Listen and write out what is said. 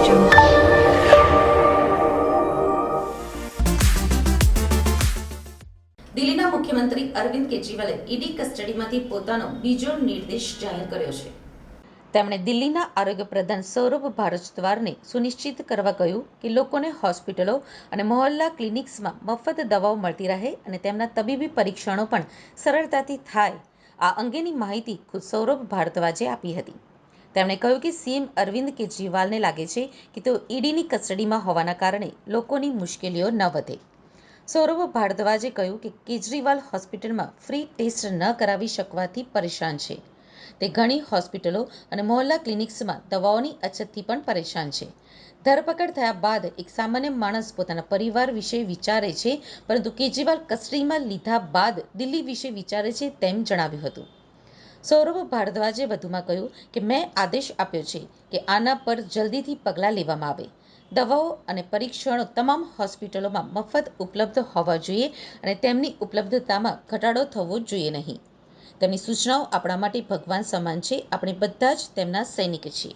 દિલ્હીના મુખ્યમંત્રી અરવિંદ કેજરીવાલે ઈડી કસ્ટડીમાંથી પોતાનો બીજો નિર્દેશ જાહેર કર્યો છે. તેમણે દિલ્હીના આરોગ્ય પ્રધાન સૌરભ ભારદ્વારને સુનિશ્ચિત કરવા કહ્યું કે લોકોને હોસ્પિટલો અને મોહલ્લા ક્લિનિક્સમાં મફત દવાઓ મળતી રહે અને તેમના તબીબી પરીક્ષણો પણ સરળતાથી થાય. આ અંગેની માહિતી ખુદ સૌરભ ભારદ્વાજે આપી હતી. તેમણે કહ્યું કે સીએમ અરવિંદ કેજરીવાલને લાગે છે કે તેઓ ઈડીની કસ્ટડીમાં હોવાના કારણે લોકોની મુશ્કેલીઓ ન વધે. સૌરભ ભારદ્વાજે કહ્યું કે કેજરીવાલ હોસ્પિટલમાં ફ્રી ટેસ્ટ ન કરાવી શકવાથી પરેશાન છે. તે ઘણી હોસ્પિટલો અને મોહલ્લા ક્લિનિક્સમાં દવાઓની અછતથી પણ પરેશાન છે. ધરપકડ થયા બાદ એક સામાન્ય માણસ પોતાના પરિવાર વિશે વિચારે છે, પરંતુ કેજરીવાલ કસ્ટડીમાં લીધા બાદ દિલ્હી વિશે વિચારે છે તેમ જણાવ્યું હતું. સૌરભ ભારદ્વાજે વધુમાં કહ્યું કે મેં આદેશ આપ્યો છે કે આના પર જલ્દીથી પગલાં લેવામાં આવે. દવાઓ અને પરીક્ષણો તમામ હોસ્પિટલોમાં મફત ઉપલબ્ધ હોવા જોઈએ અને તેમની ઉપલબ્ધતામાં ઘટાડો થવો જોઈએ નહીં. તેમની સૂચનાઓ આપણા માટે ભગવાન સમાન છે. આપણે બધા જ તેમના સૈનિક છીએ.